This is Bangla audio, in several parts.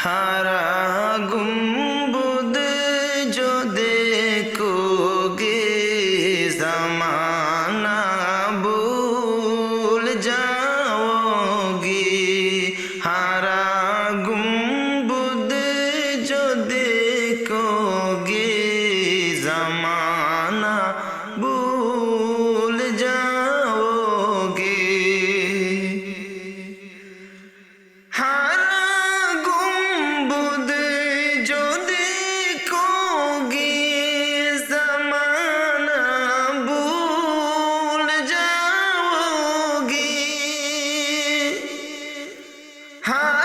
হারা গুম্বুদ হারা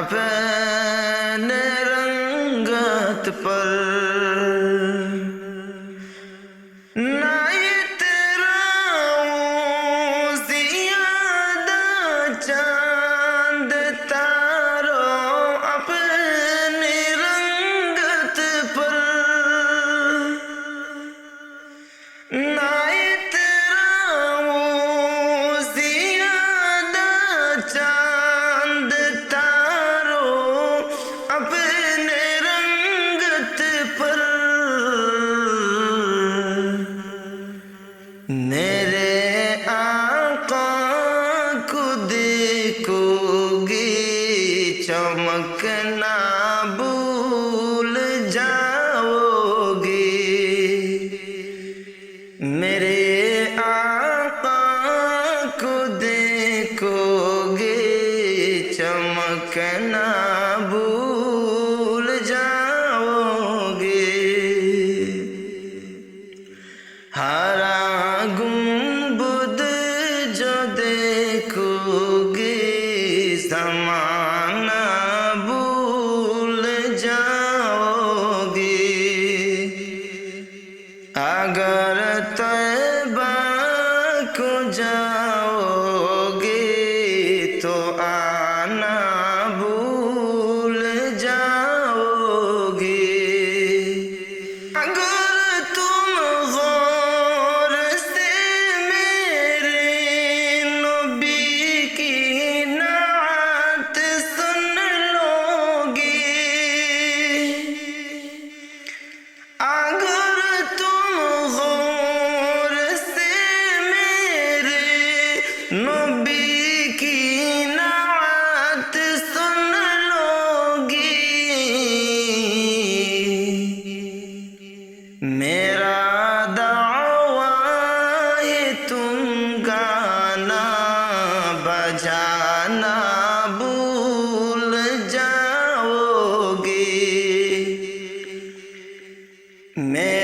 أفان তোমাকে না جاء Nee.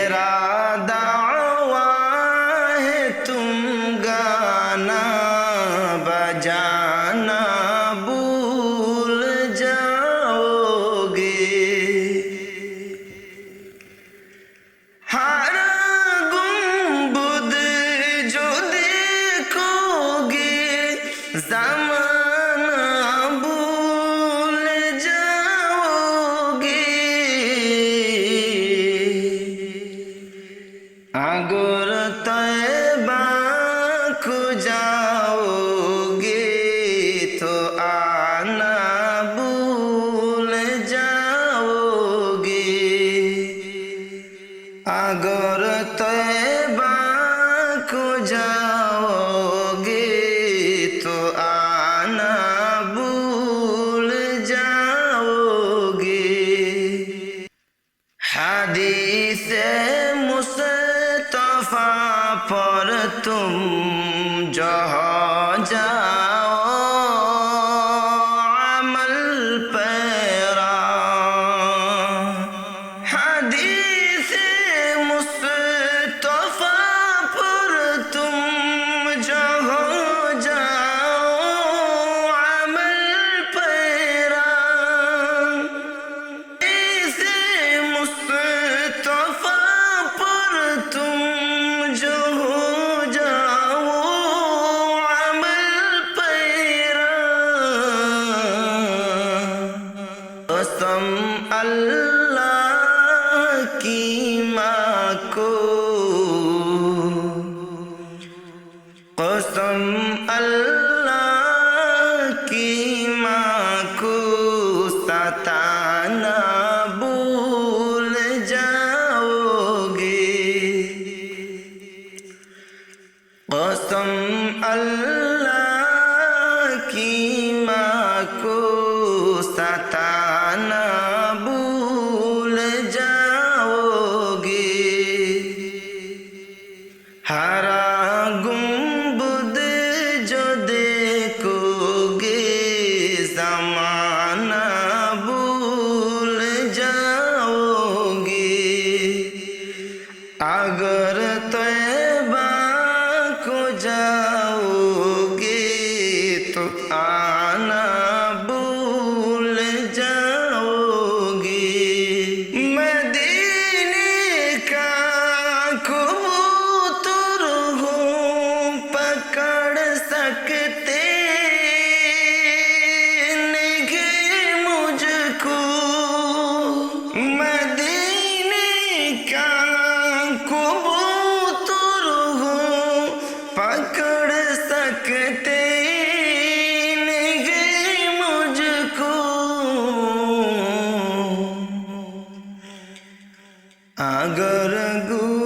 কসম আল্লাহ কি মাকো? কসম আল্লাহ কি মাকো? সাতানা ভুল যাওগে। কসম আল্লাহ হারা গুম্বুদ যদি কোগে জামানা ভুল যাওগে। আগর তয় कबूतर हो पकड़ सकते नहीं मुझको अगर गु